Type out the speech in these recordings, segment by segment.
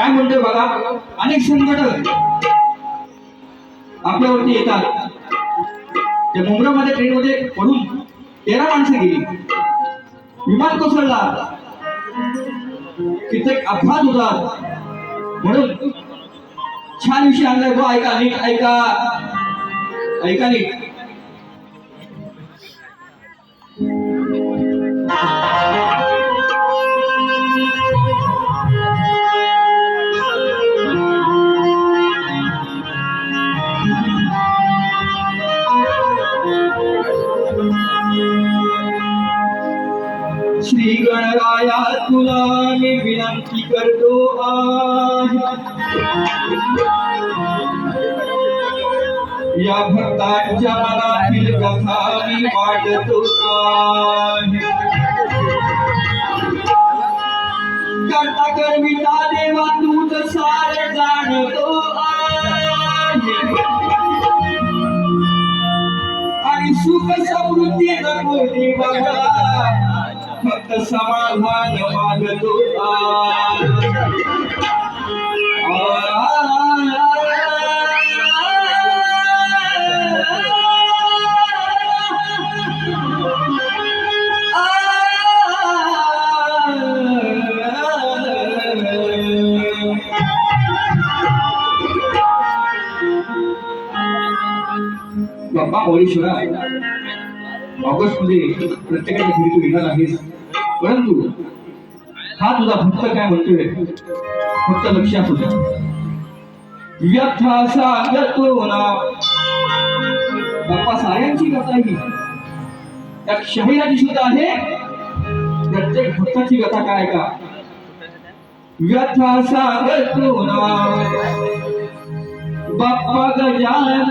काय म्हणतोय बघा? अनेक संकट आपल्यावरती येतात. त्या मुंबईमध्ये ट्रेनमध्ये पडून तेरा माणसं गेली. विमान कोसळला. कित्येक अपघात होतात म्हणून छान विषय आणलाय. बा ऐका नीट ऐका. ऐका नीट गणराया तुला मी विनंती करतो या भक्तांच्या मनातील कथा मी वाटतो करता करविता देवा तूच सार जाणतो आणि सुख समृद्धी नको देवा फक्त समाधान मागतो. बाबा मौलीश्वरा ऑगस्टमध्ये प्रत्येकाच्या घरी तू येणार आहेस परंतु हा तुझा भक्त काय म्हणतोय? फक्त लक्षात होता व्यथा सांगतो ना बाप्पा साऱ्यांची कथा ही. त्या शहिराची सुद्धा आहे. प्रत्येक भक्ताची कथा काय का? व्यथा सांगतो ना बाप्पा Gajanana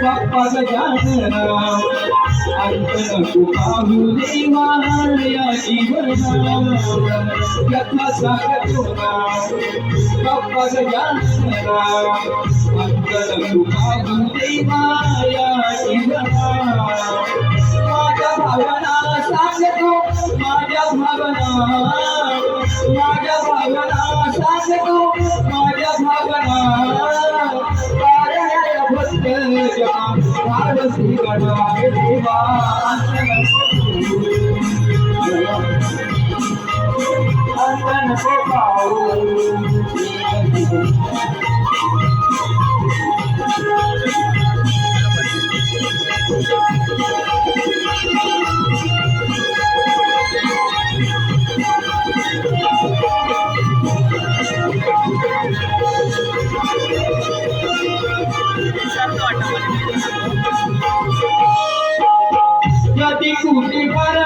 Papa Gajanana, Antanaku Bahuli Maharya Jivana, Yatha Sakatuna, Papa Gajanana, Antanaku Bahuli Maharya Jivana, सांगतो माझ्या भावना माझ्या भावना सांगतो माझ्या भावना. कार्याला भक्त जमा भारती गणा देवा. अंतन को पाऊ यदि कुटी comigo para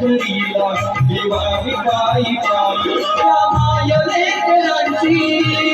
देव पंढरीला देवान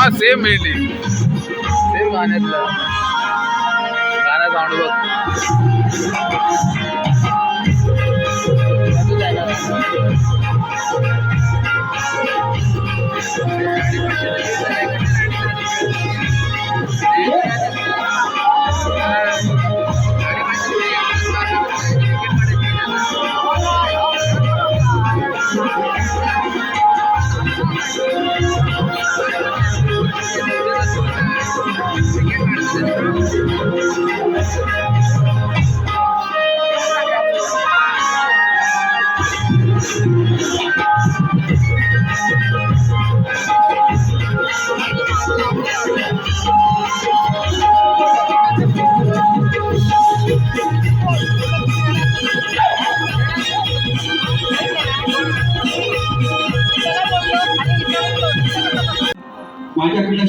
तेव्हा सेम मिळली सेम गाण्यातलं. गाणं साऊंड बघ.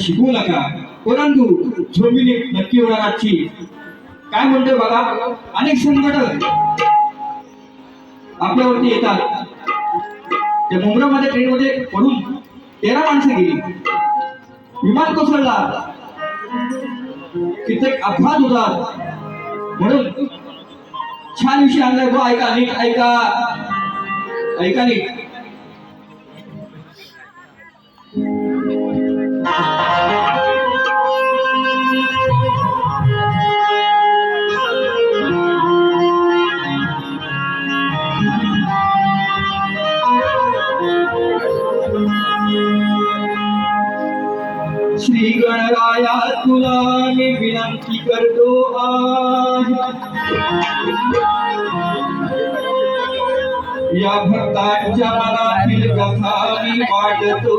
शिकवू नका. परंतु झोंबीने नक्की होणार आजची. काय म्हणतोय बघा? अनेक संकट आपल्यावरती येतात. त्या मुंबईमध्ये ट्रेनमध्ये पडून तेरा माणसं गेली. विमान कोसळला. कित्येक अपघात होतात. म्हणून छान विषय आणलाय. गो ऐका नीट ऐका. ऐका नीट. गणराया तुला मी विनंती करतो या भक्तांच्या मनातील कथा मी वाटतो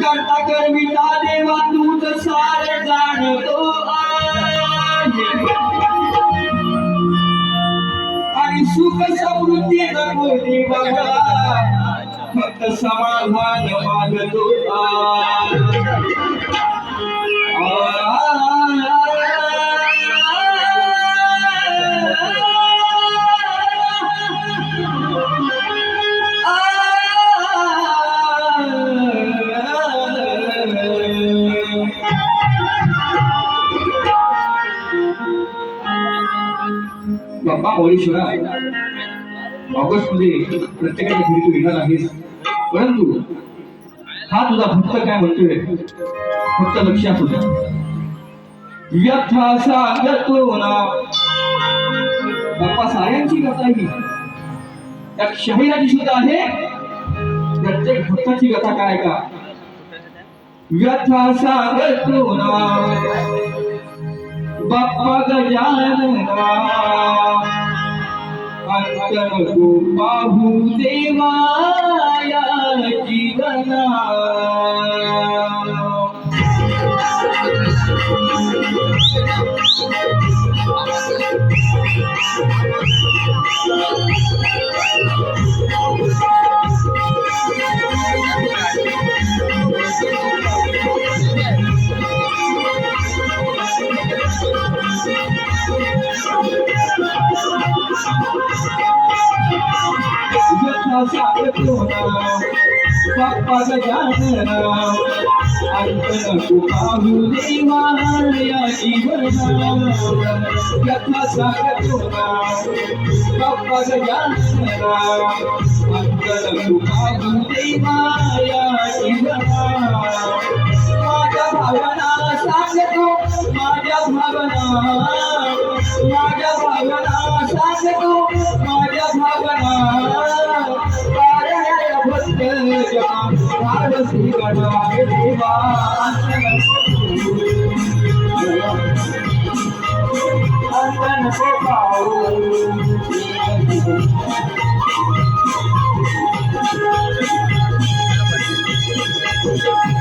करता कर्मिता देवा तूच सार जाणतो आणि सुख समृद्धी नको देवा फक्त समाधान मागतो बाप्पा भोळेश्वरा ऑगस्टमध्ये प्रत्येकाच्या घरी तू येणार आहेस परंतु हा तुझा भक्त काय म्हणतोय? फक्त लक्षात होत व्यथा सांगतो ना. बाप्पा साऱ्यांची कथा ही. त्या शहराची सुद्धा आहे. प्रत्येक भक्ताची कथा काय का? व्यथा सांगतो ना. बाप्पा गजानना अंतर को पाहू देवाया जीवना व्यथा सांगतो ना बाप्पा गजानना अंतर को पाहू देवाया जीवना व्यथा सांगतो ना बाप्पा गजानना भावना सांगतो माझ्या भावना माझ्या भावना सांगतो माझ्या भावना पारण्या भक्त जगा भारती गणा देवा अंतन को पाऊ यदि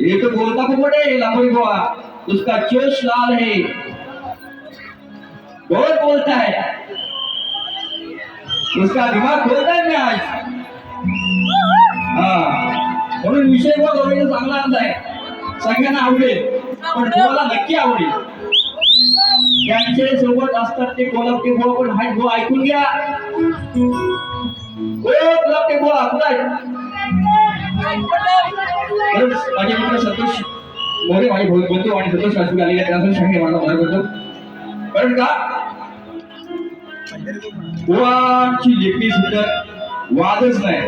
या तो बोलता पोपट है लाहौरी बुआ उसका जोश लाल है बहुत बोलता है। उसका दिमाग खोलता है मैं आज. हा. म्हणून विषय बघ गवळीचा चांगला आणलाय सगळ्यांना आवडेल पण तुम्हाला नक्की आवडेल. त्यांचे सोबत असतात ते कोलपटे बोळ पण हाय गो ऐकून घ्या. बोळ कुठं खरंच माझे मित्र संतोष मोरे माझे बंधू आणि संतोष राजपूत आलेले. त्यांचं सांगे मला मदत करतो कारण का? ओळाची लिपी सुंदर वादच नाही.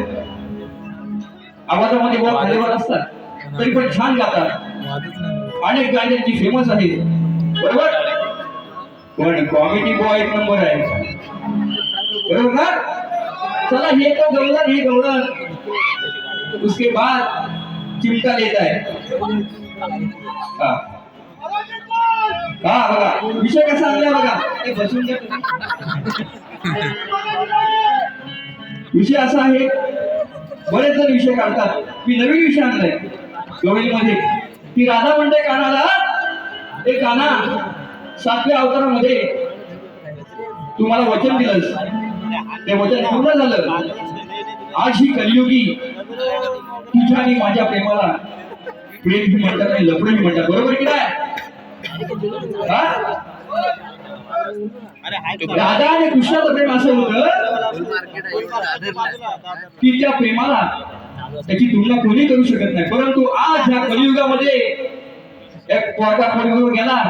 आवाजामध्ये ओळख खालीवर असतात तरी पण छान गातात. अनेक गाणी त्यांची फेमस आहेत. बरोबर? पण कॉमेडी बॉय एक नंबर आहे. बरोबर ना? चला हे तो गवळण हे गवळण. उसके बाद चिमटा लेता है हा. हा बघा. विषय कसा आणला बघा. ते बसून विषय असा आहे बरेच जण विषय काढतात. मी नवीन विषय आणलाय गवळीमध्ये. की राधा म्हणते कानाला ते काना सातव्या अवतारामध्ये तुम्हाला वचन दिलंस. ते वचन पूर्ण झालं. आज ही कलियुगी तुझ्या आणि माझ्या प्रेमाला प्रेम म्हणतात आणि लपडं म्हणतात. बरोबर की नाही? राधा आणि कृष्णाचं प्रेम असं होतं. की त्या प्रेमाला त्याची तुलना कोणी करू शकत नाही. परंतु आज ह्या कलियुगामध्ये एक पोरगा कलियुग गेला.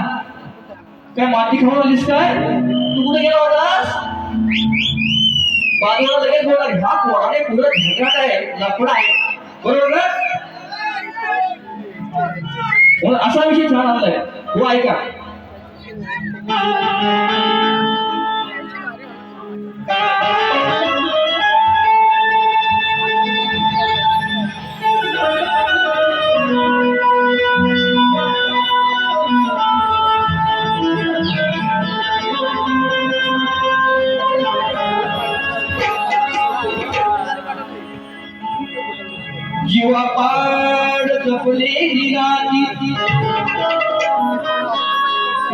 काय माती खाऊन आलीस काय? तू कुठे गेला होतास बाजूला लगेच बोला ह्या पोराने पुढे झगडाट आहे लाकूड आहे. बरोबर ना? असा विषय छान आलाय. हो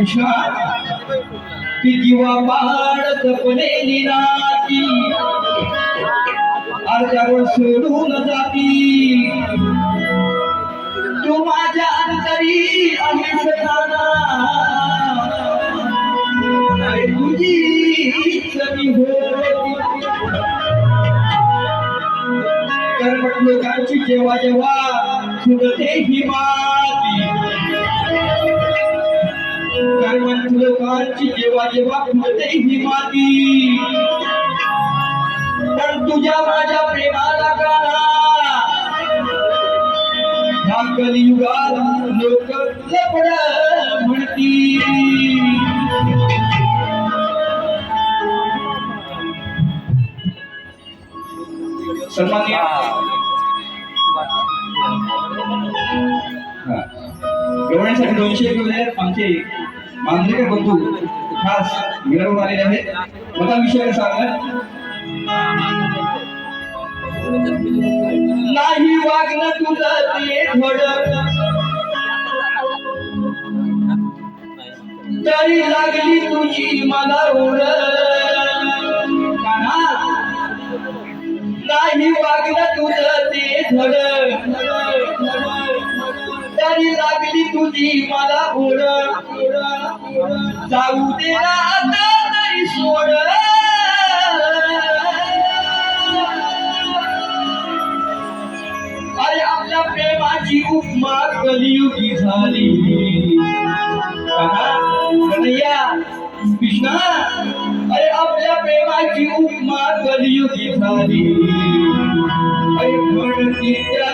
विश्वास की जीवा पाड जपलेली निनाती अर्ध्यावर सोडून जाती. तू माझ्या अंतरी आहेस नाना. अरे तुझीच होती. कर्मठ लोकांची जेव्हा जेव्हा सुरते ही माती कर्मठ लोकांची जेव्हा जेव्हा फुटते ही माती. तर तुझ्या माझ्या प्रेमाला काना ह्या कलियुगात लोक लपड म्हणती. सन्मान्य गवळण्यासाठी दोनशे रुपये आमचे मांजरेकर बंधू खास मिळवून आलेले आहेत मला विषय सांगा? नाही वागणं तुझं ते थोडं तरी लागली तुझी मला उड नाही वागलं तुझं ते धड तरी लागली तुझी मला उड जाऊ दे आता तरी सोड. अरे आपल्या प्रेमाची उपमा कलियुगी झाली. कन्हैया कृष्णा अरे आपल्या प्रेमाची उपमा कलियुगी झाली. अरे पण तिच्या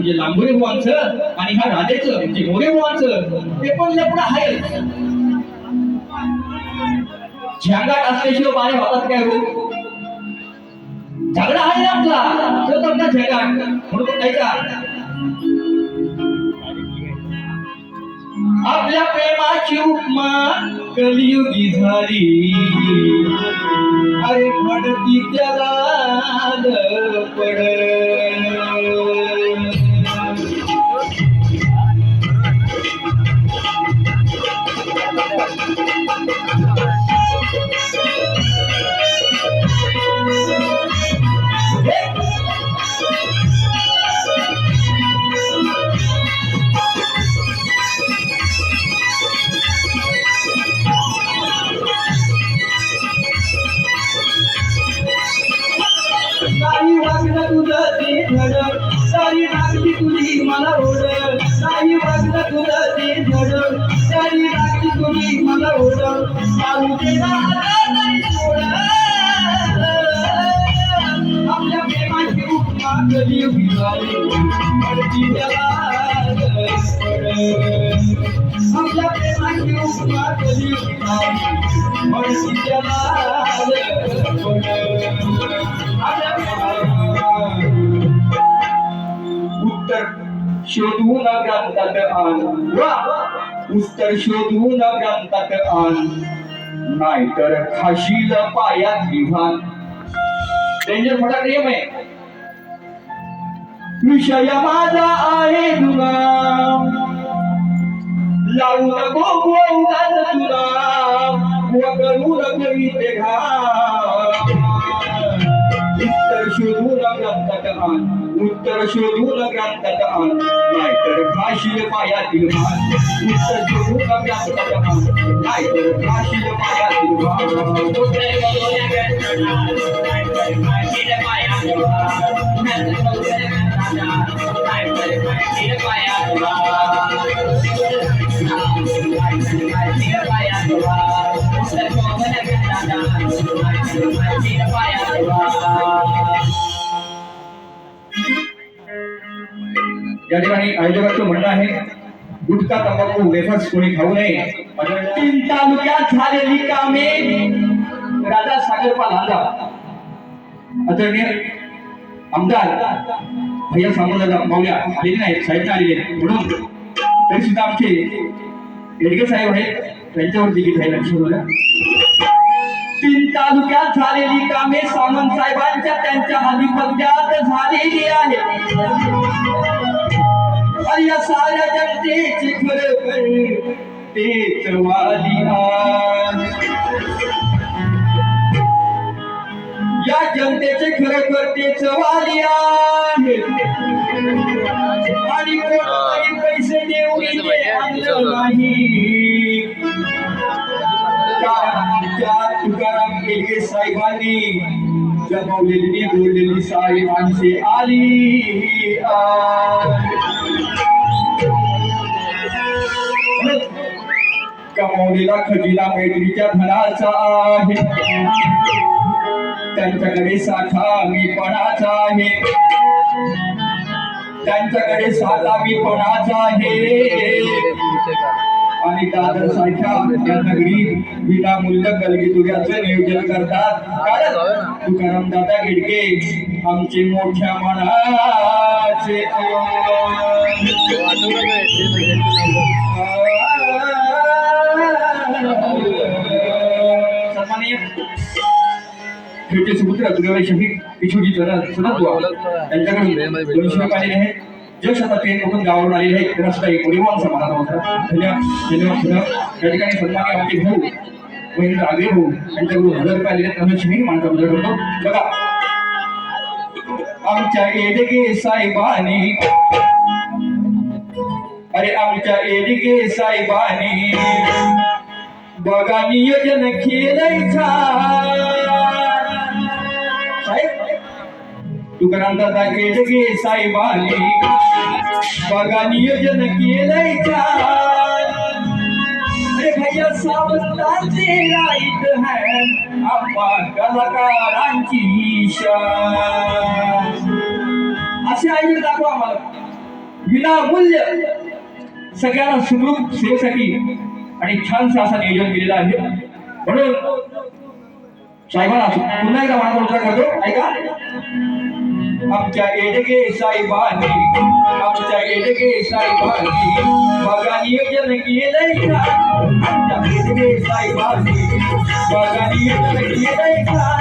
म्हणजे लांबुरे बुवांचं आणि ह्या राधेचं म्हणजे मोरे बुवांचं ते पण लपडं आहे झ्यांगाट असल्याशिवाय पाणी होतात काय हो? झगडा आहे ना आपला. तो तर ना झंगाट म्हणून ऐका आपल्या प्रेमाची उपमा कलियुगी झाली. अरे पडती त्याला पड Thank you. शोधून ग्रंथात आण. वा. उत्तर शोधून ग्रंथात आण. नाहीतर खाशील पायात विभान डेंजर मोठा नियम आहे विषय माझा आहे तुला. लावू नको गोंगात तुला. व करू नको इथे घाण. उत्तर शोधून ग्रंथात आण. उत्तर शोधून ग्रंथात आण नाहीतर खाशील पायातील भान उत्तर शोधून ग्रंथात आण नाहीतर खाशील पायातील भान या ठिकाणी आयोजकांचं म्हणणं आहे गुटखा तंबाखू वेफर्स कोणी खाऊ नये. तीन तालुक्यात झालेली कामे राजा सागरपाल आला आदरणीय आमदार भैया सामंत मावल्या आलेले नाहीत साहेब आलेले म्हणून तरी सुद्धा आमचे येडगे साहेब आहेत त्यांच्यावरती गीत आहे लक्ष तीन तालुक्यात झालेली कामे सामंत साहेबांच्या त्यांच्या आधिपत्यात झालेली आहेत. या साऱ्या जनतेची खरोखर तेच वाली आहे. या जनतेचे खरोखर तेच वाली आणि कोणालाही पैसे इथे आणलं नाही. तुकाराम साहेबांनी जमवलेली बोललेली सारी माणसे आली कमावलेला खजिना मैत्रीच्या धनाचा आहे. त्यांच्याकडे साठा मी पणाचा आहे. त्यांच्याकडे साधा मी पणाचा आहे. आणि दादर सारख्या या नगरी विनामूल्य कलगीतुऱ्याचं नियोजन करतात. कारण तुकाराम दादा गिडके आमचे मोठ्या मनाचे. छोटे सुपुत्र दुर्गाबाई शहीद पिछोजी चरण सनद त्यांच्याकडून दोनशे रुपये आलेले आहेत. जग शताब्दी कोकण गावावरून आलेले आहेत. त्यांना सुद्धा एक परिवार समाधान होता. धन्यवाद धन्यवाद धन्यवाद या ठिकाणी सन्मान्य आमचे भाऊ महेंद्र आगे भाऊ यांच्याकडून हजार रुपये आलेले त्यांना शहीद मानता बदल करतो बघा. आमच्या एडगे साहेबानी. अरे आमच्या एडगे साहेबानी. बघा नियोजन केलंय साहेब तुकाराम दादा गेडगे साहेबानी बघा नियोजन केलंय अरे भैया सावंतांचे राईट है आम्हा कलाकारांची शान असे आयोजन दाखवा आम्हाला. विनामूल्य सगळ्यांना सुखरूप सेवेसाठी आणि छानसं असं नियोजन केलेलं आहे. म्हणून साहेबांना पुन्हा एकदा माझा उच्चार करतो ऐका. आमच्या एडगे साहेबांनी आमच्या एडगे साहेबांनी बघा नियोजन केलंय का? आमच्या एडगे साहेबांनी बघा नियोजन केलंय का?